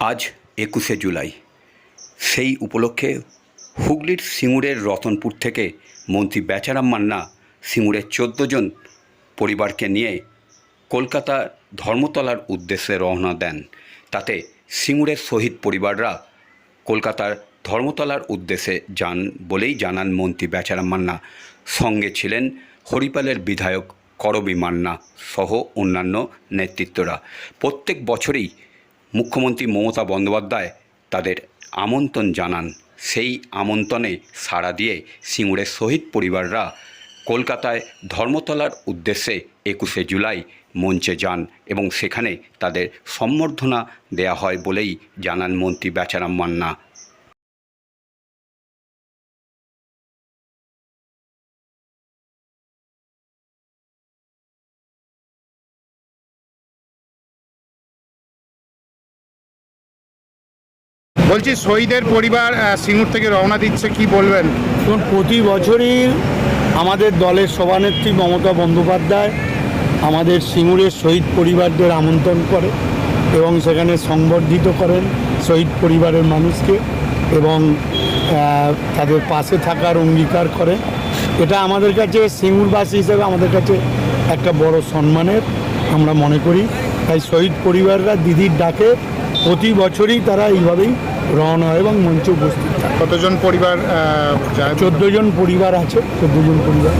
আজ একুশে জুলাই। সেই উপলক্ষে হুগলির সিঙ্গুরের রতনপুর থেকে মন্ত্রী বেচারাম মান্না সিঙ্গুরের চোদ্দ জন পরিবারকে নিয়ে কলকাতা ধর্মতলার উদ্দেশ্যে রওনা দেন। তাতে সিঙ্গুরের শহীদ পরিবাররা কলকাতার ধর্মতলার উদ্দেশ্যে যান বলেই জানান মন্ত্রী বেচারাম মান্না। সঙ্গে ছিলেন হরিপালের বিধায়ক করবী মান্না সহ অন্যান্য নেতৃত্বরা। প্রত্যেক বছরেই মুখ্যমন্ত্রী মমতা বন্দ্যোপাধ্যায় তাদের আমন্ত্রণ জানান। সেই আমন্ত্রণে সাড়া দিয়ে সিঙ্গুরের শহীদ পরিবাররা কলকাতায় ধর্মতলার উদ্দেশ্যে একুশে জুলাই মঞ্চে যান এবং সেখানে তাদের সম্বর্ধনা দেয়া হয় বলেই জানান মন্ত্রী বেচারাম মান্না। বলছি, শহীদের পরিবার সিঙ্গুর থেকে রওনা দিচ্ছে, কি বলবেন? এবং প্রতি বছরই আমাদের দলের সভানেত্রী মমতা বন্দ্যোপাধ্যায় আমাদের সিঙ্গুরের শহীদ পরিবারদের আমন্ত্রণ করে এবং সেখানে সংবর্ধিত করেন শহীদ পরিবারের মানুষকে এবং তাদের পাশে থাকার অঙ্গীকার করেন। এটা আমাদের কাছে, সিঙ্গুরবাসী হিসেবে আমাদের কাছে একটা বড় সম্মানের আমরা মনে করি। তাই শহীদ পরিবাররা দিদির ডাকে প্রতি বছরই তারা এইভাবেই রওনা হয় এবং মঞ্চে উপস্থিত কতজন পরিবার চোদ্দ জন পরিবার আছে চোদ্দ জন পরিবার।